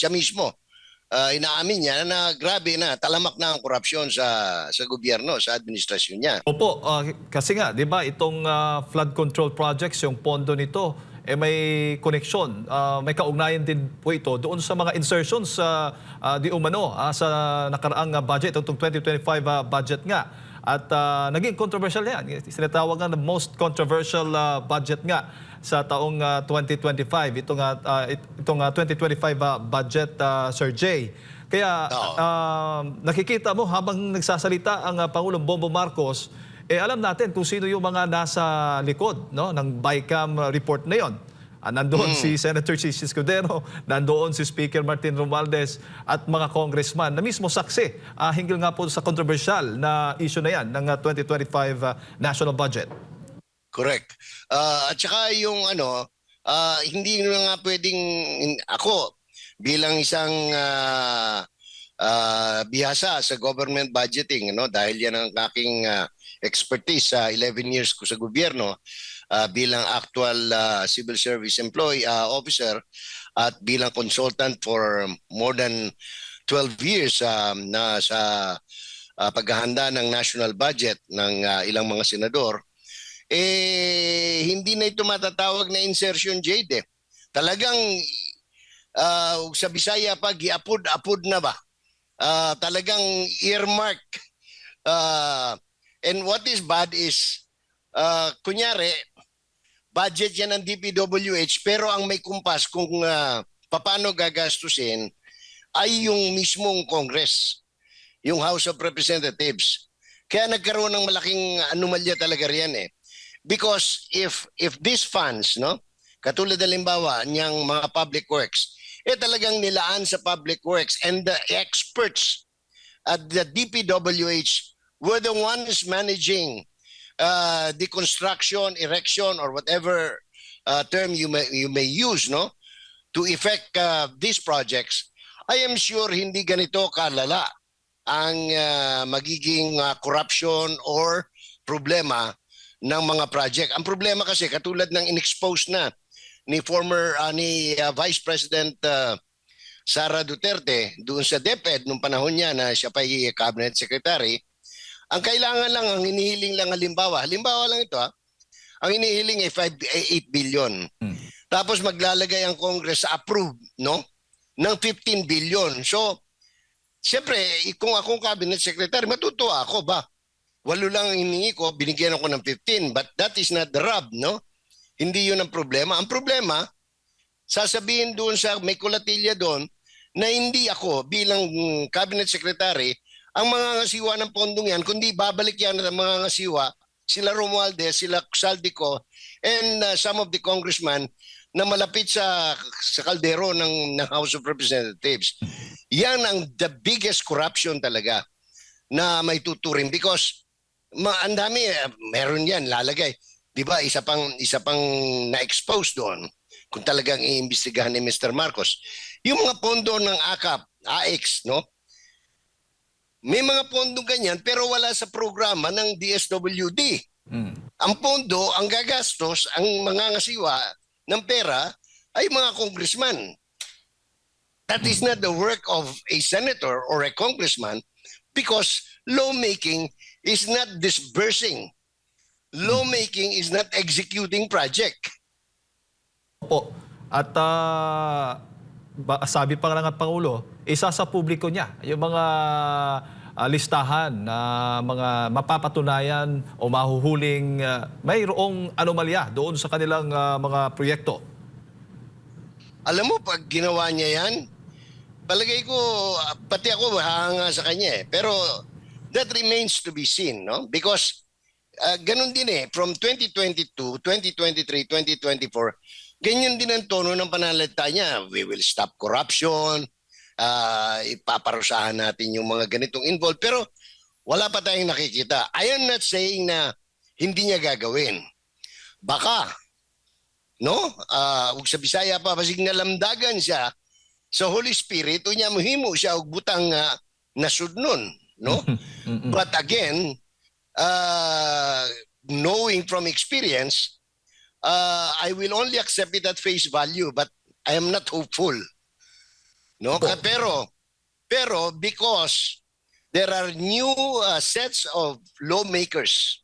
siya mismo ah, inaamin niya na grabe na talamak na ang korupsyon sa sa gobyerno, sa administrasyon niya. Opo, ah, kasi nga, di ba, itong ah, flood control projects, yung pondo nito, eh may connection, ah, may kaugnayan din po ito doon sa mga insertions sa ah, di umano ah, sa nakaraang budget, itong 2025 ah, budget nga. At ah, naging controversial yan. Sinatawag nga na most controversial ah, budget nga sa taong ah, 2025. Itong, ah, ah, it- itong ah, 2025 ah, budget, ah, Sir Jay. Kaya Oo. ah, nakikita mo habang nagsasalita ang ah, Pangulong Bongbong Marcos, eh alam natin kung sino yung mga nasa likod no, ng BICAM report na yon. Ah, nandoon si Senator Escudero, nandoon si Speaker Martin Romualdez at mga congressman na mismo saksi ah, hinggil nga po sa controversial na issue na yan ng ah, 2025 ah, national budget. Correct. Ah, at saka yung ano, ah, hindi na nga pwedeng ako bilang isang ah, ah, bihasa sa government budgeting, no, dahil yan ang aking ah, expertise sa 11 years ko sa gobyerno ah, bilang actual ah, civil service employee ah, officer at bilang consultant for more than 12 years um, na sa ah, paghahanda ng national budget ng ah, ilang mga senador eh hindi na ito matatawag na insertion Jade eh. Talagang ah, sa Bisaya pag iapod-apod na ba? Ah, talagang earmark. Ah, and what is bad is ah, kunyari budget yan ng DPWH pero ang may kumpas kung ah, paano gagastusin ay yung mismong Congress, yung House of Representatives. Kaya nagkaroon ng malaking anomalya talaga riyan eh. Because if if these funds, no, katulad halimbawa niyang mga public works, eh talagang nilaan sa public works and the experts at the DPWH were the ones managing uh, the construction, erection, or whatever uh, term you may you may use, no, to effect uh, these projects. I am sure hindi ganito kalala ang uh, magiging uh, corruption or problema ng mga project. Ang problema kasi katulad ng inexpose na ni former uh, ni uh, Vice President uh, Sara Duterte doon sa DepEd nung panahon niya na siya pa cabinet secretary, ang kailangan lang ang hinihiling lang halimbawa, halimbawa lang ito ha. Ang hinihiling ay 5 ay 8 billion. Hmm. Tapos maglalagay ang Congress sa approve, no? ng 15 billion. So, siyempre, kung akong cabinet secretary, matutuwa ako ba? Walo lang ang hiningi ko, binigyan ako ng 15. But that is not the rub, no? Hindi yun ang problema. Ang problema, sasabihin doon sa may kulatilya doon na hindi ako bilang cabinet secretary ang mga ngasiwa ng pondong yan, kundi babalik yan ng mga ngasiwa, sila Romualdez, sila Saldico, and uh, some of the congressmen na malapit sa sa kaldero ng, ng House of Representatives. Yan ang the biggest corruption talaga na may tuturing because ma, ang dami eh, meron yan lalagay. 'Di ba? Isa pang isa pang na-expose doon kung talagang iimbestigahan ni Mr. Marcos. Yung mga pondo ng AKAP, AX, no? May mga pondo ganyan pero wala sa programa ng DSWD. Mm. Ang pondo, ang gagastos, ang mga ngasiwa ng pera ay mga congressman. That is not the work of a senator or a congressman because lawmaking is not disbursing. Lawmaking is not executing project. Opo. At ah, ba- sabi pa nga ng Pangulo, isa sa publiko niya yung mga ah, listahan na mga mapapatunayan o mahuhuling ah, mayroong anomalya doon sa kanilang ah, mga proyekto. Alam mo, pag ginawa niya yan, palagay ko, pati ako hanga sa kanya eh. Pero that remains to be seen, no? Because ah, ganun din eh, from 2022, 2023, 2024, ganyan din ang tono ng panalita niya. We will stop corruption, ah, ipaparusahan natin yung mga ganitong involved. Pero wala pa tayong nakikita. I am not saying na hindi niya gagawin. Baka, no? Ah, ug sa Bisaya pa basig nalamdagan siya sa Holy Spirit unya mohimo siya og butang nga nasudnon, no? Mm-mm. But again, uh, knowing from experience, uh, I will only accept it at face value, but I am not hopeful. No? Ka- Pero pero because there are new uh, sets of lawmakers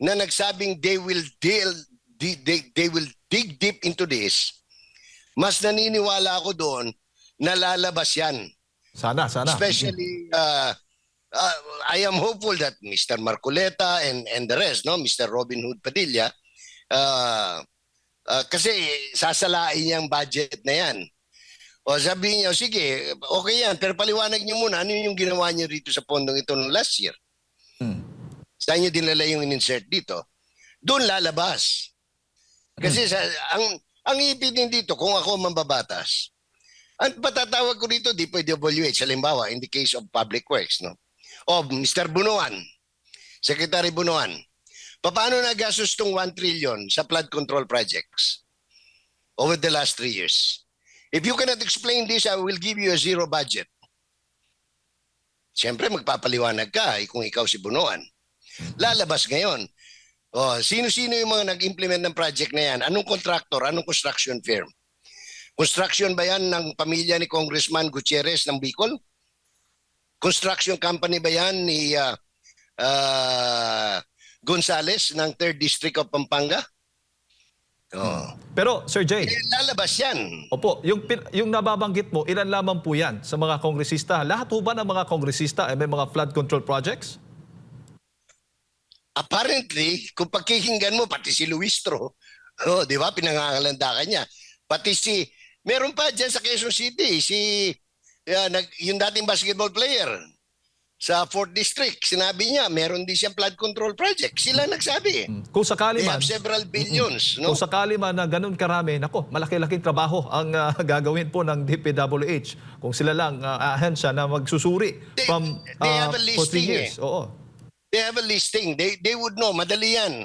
na nagsabing they will deal they, they, they will dig deep into this, mas naniniwala ako doon na lalabas yan. Sana, sana. Especially, uh, uh, I am hopeful that Mr. Marcoleta and, and the rest, no, Mr. Robin Hood Padilla, uh, uh, kasi sasalain niya ang budget na yan. O sabihin niya, sige, okay yan, pero paliwanag niyo muna, ano yung ginawa niyo rito sa pondong ito noong last year? Hmm. Saan niyo dinala yung in-insert dito? Doon lalabas. Kasi sa, ang ang ipinin dito, kung ako mambabatas, ang patatawag ko rito, DPWH, halimbawa, in the case of Public Works, no? Of Mr. Bunuan, Secretary Bunuan, paano nagastos tong 1 trillion sa flood control projects over the last three years? If you cannot explain this, I will give you a zero budget. Siyempre, magpapaliwanag ka eh, kung ikaw si Bunuan. Lalabas ngayon. Oh, sino-sino yung mga nag-implement ng project na yan? Anong contractor? Anong construction firm? Construction ba yan ng pamilya ni Congressman Gutierrez ng Bicol? Construction company ba yan ni ah, ah, Gonzales ng 3rd District of Pampanga? Oh. Pero, Sir Jay, Eh, lalabas yan. Opo, yung, pin- yung nababanggit mo, ilan lamang po yan sa mga kongresista? Lahat po ba ng mga kongresista ay may mga flood control projects? Apparently, kung pakikinggan mo, pati si Luistro, oh, di ba, pinangangalanda ka niya. Pati si, meron pa dyan sa Quezon City, si, yeah, nag, yung dating basketball player sa 4th District, sinabi niya, meron din siyang flood control project. Sila nagsabi. Hmm. Kung sakali They man, have several billions, no? kung sakali man na ganun karami, nako, malaki-laking trabaho ang ah, gagawin po ng DPWH kung sila lang uh, ahensya na magsusuri They- from they ah, have a for three listing years. Oo. They have a listing. They they would know. Madali yan.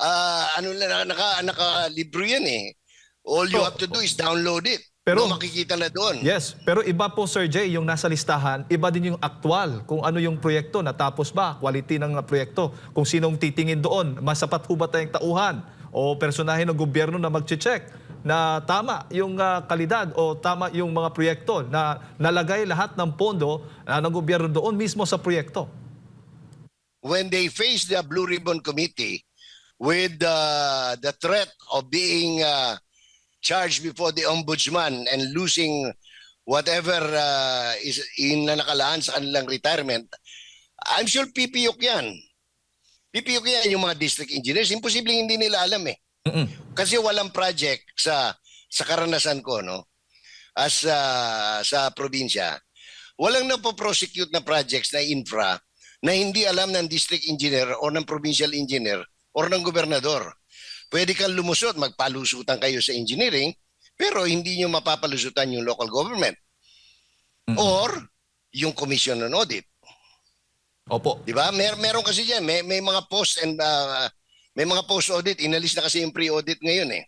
Ah, ano lang naka naka libro yan eh. All you Oh. have to do is download it. Pero- Pero makikita na doon. Yes, pero iba po Sir Jay, yung nasa listahan, iba din yung aktual. Kung ano yung proyekto, natapos ba, quality ng proyekto, kung sinong titingin doon, masapat po ba tayong tauhan o personahe ng gobyerno na magche-check na tama yung uh, kalidad o tama yung mga proyekto na nalagay lahat ng pondo uh, ng gobyerno doon mismo sa proyekto. when they face the Blue Ribbon Committee with uh, the threat of being uh, charged before the ombudsman and losing whatever uh, is in na nakalaan sa kanilang retirement, I'm sure pipiyok yan. Pipiyok yan yung mga district engineers. Imposible hindi nila alam eh. Mm-mm. Kasi walang project sa sa karanasan ko no as uh, sa probinsya. Walang napoprosecute na projects na infra na hindi alam ng district engineer o ng provincial engineer or ng gobernador. Pwede kang lumusot, magpalusutan kayo sa engineering, pero hindi nyo mapapalusutan yung local government. Or yung commission on audit. Opo. Di ba? Mer meron kasi diyan, may may mga post and uh, may mga post audit, inalis na kasi yung pre-audit ngayon eh.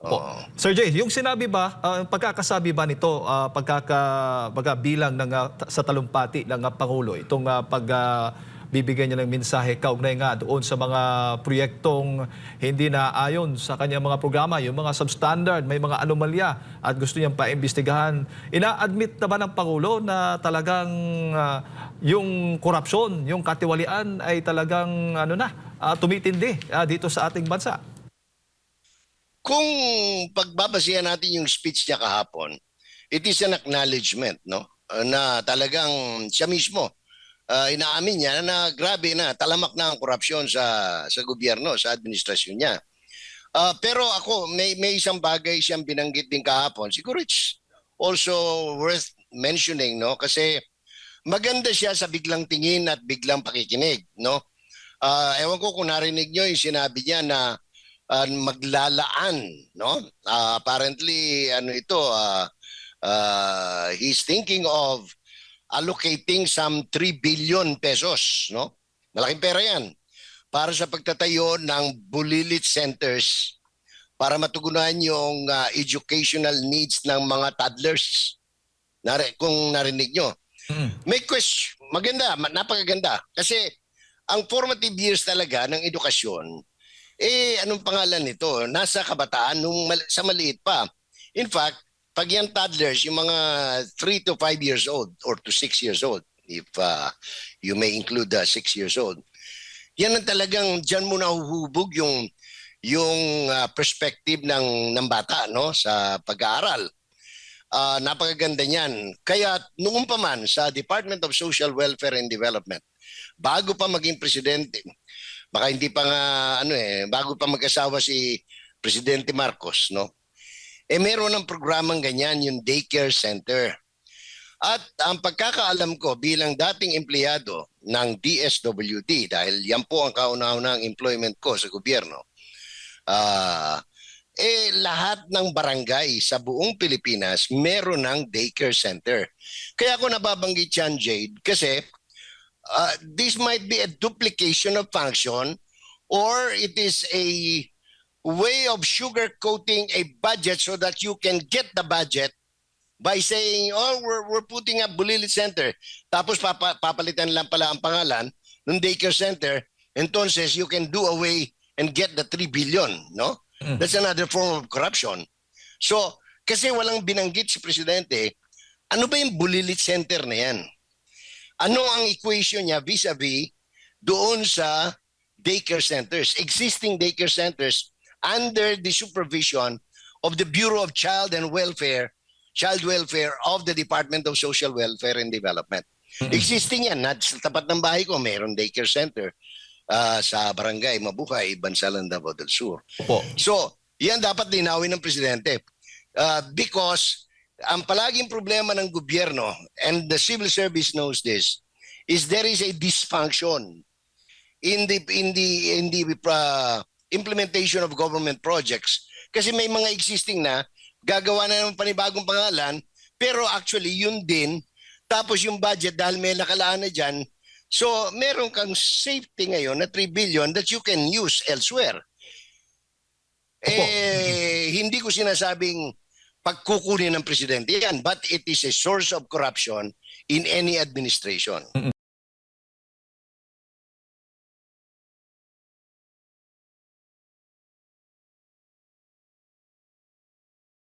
Po. Sir Jay, yung sinabi ba, ah, pagkakasabi ba nito, ah, pagkaka, baga bilang ng, ta- sa talumpati ng ah, Pangulo, itong ah, pag ah, bibigyan niya ng mensahe kaugnay nga doon sa mga proyektong hindi na ayon sa kanyang mga programa, yung mga substandard, may mga anomalya at gusto niyang paimbestigahan. Ina-admit na ba ng Pangulo na talagang ah, yung korupsyon, yung katiwalian ay talagang ano na, ah, tumitindi ah, dito sa ating bansa? Kung pagbabasihan natin yung speech niya kahapon, it is an acknowledgement, no? Uh, Na talagang siya mismo uh, inaamin niya na grabe na talamak na ang korupsyon sa sa gobyerno, sa administrasyon niya. Uh, pero ako may may isang bagay siyang binanggit din kahapon. Siguro it's also worth mentioning, no? Kasi maganda siya sa biglang tingin at biglang pakikinig, no? Ah, ewan ko kung narinig niyo yung sinabi niya na uh, maglalaan no Ah, apparently ano ito ah, ah, he's thinking of allocating some 3 billion pesos no? Malaking pera yan. Para sa pagtatayo ng bulilit centers para matugunan yung ah, educational needs ng mga toddlers. Nari, kung narinig nyo. May question maganda ma- napakaganda. Kasi ang formative years talaga ng edukasyon eh, anong pangalan nito? Nasa kabataan nung mal- sa maliit pa. In fact, pag yan toddlers, yung mga 3 to 5 years old or to 6 years old, if uh, you may include the 6 years old, yan ang talagang dyan mo nahuhubog yung yung uh, perspective ng ng bata no sa pag-aaral. Ah, napakaganda niyan. Kaya noong pa man sa Department of Social Welfare and Development, bago pa maging presidente, baka hindi pa nga ano eh, bago pa mag-asawa si Presidente Marcos, no? Eh meron ng programang ganyan yung daycare center. At ang pagkakaalam ko bilang dating empleyado ng DSWD dahil yan po ang kauna-unahang employment ko sa gobyerno. Ah, eh lahat ng barangay sa buong Pilipinas meron ng daycare center. Kaya ako nababanggit yan, Jade, kasi uh, this might be a duplication of function or it is a way of sugarcoating a budget so that you can get the budget by saying, oh, we're, we're putting up Bulilit Center. Tapos papa, papalitan lang pala ang pangalan ng daycare center. Entonces, you can do away and get the 3 billion, no? That's another form of corruption. So, kasi walang binanggit si Presidente, ano ba yung Bulilit Center na yan? Ano ang equation niya vis-a-vis doon sa daycare centers, existing daycare centers under the supervision of the Bureau of Child and Welfare, Child Welfare of the Department of Social Welfare and Development. Existing yan. Not sa tapat ng bahay ko, mayroon daycare center ah, sa Barangay Mabuhay, Bansalan, Davao del Sur. Opo. So, yan dapat linawin ng presidente. Uh, because ang palaging problema ng gobyerno, and the civil service knows this, is there is a dysfunction in the in the in the uh, implementation of government projects. Kasi may mga existing na gagawa na ng panibagong pangalan pero actually yun din. Tapos yung budget dahil may nakalaan na dyan so meron kang safety ngayon na 3 billion that you can use elsewhere. Eh, hindi ko sinasabing pagkukunin ng presidente yan, but it is a source of corruption in any administration.